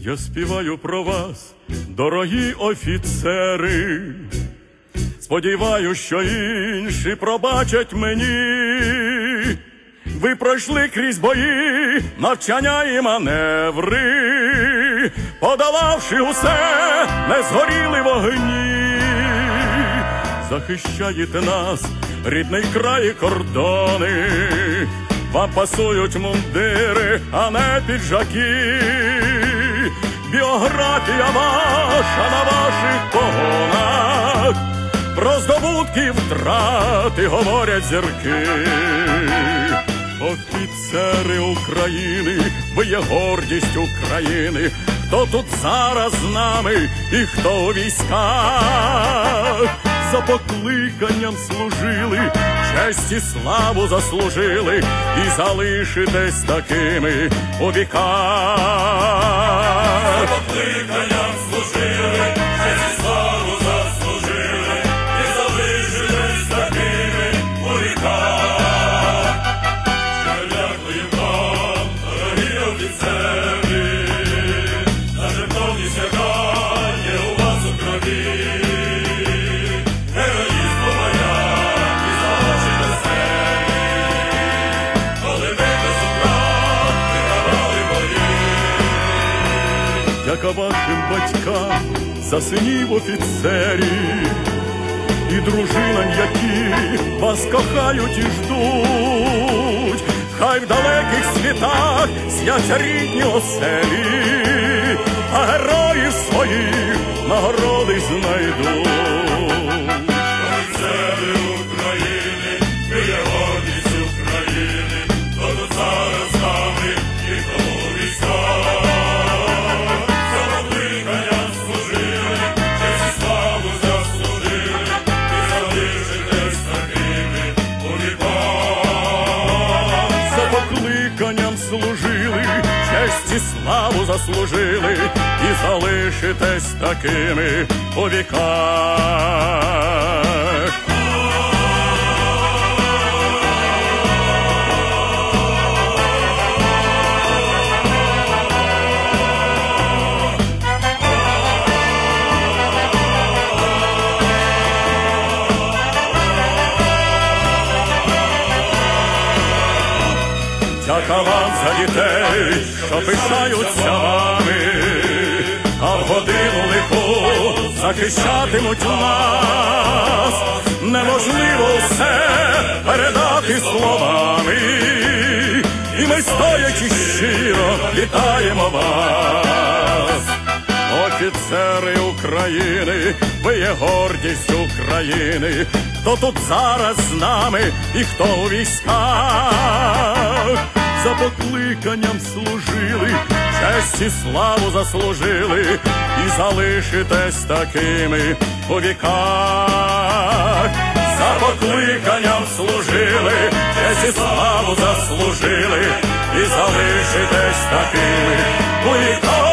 Я співаю про вас, дорогі офіцери. Сподіваюсь, що інші пробачать мені. Ви пройшли крізь бої, навчання і маневри, подолавши усе, не згоріли вогні. Захищаєте нас, рідний край і кордони. Вам пасують мундири, а не піджаки. Біографія ваша на ваших погонах. Про здобутки втрати говорять зірки. Офіцери України, ви є гордість України. Хто тут зараз з нами і хто у військах за покликанням служили, честь і славу заслужили і залишитесь такими у віках. Дяка вашим батькам за синів офіцерів і дружинам, які вас кохають і ждуть. Хай в далеких світах сняться рідні оселі, а героїв своїх нагороди знайдуть. Заслужили, і залишитесь такими у віках. Дяка вам за дітей, що пишаються вами, а в годину лиху захищатимуть у нас. Неможливо все передати словами, і ми стоячи щиро вітаємо вас. України, ви є гордість України. Хто тут зараз з нами і хто у військах за покликанням служили, честь і славу заслужили, і залишитесь такими у віках. За покликанням служили, честь і славу заслужили, і залишитесь такими у віках.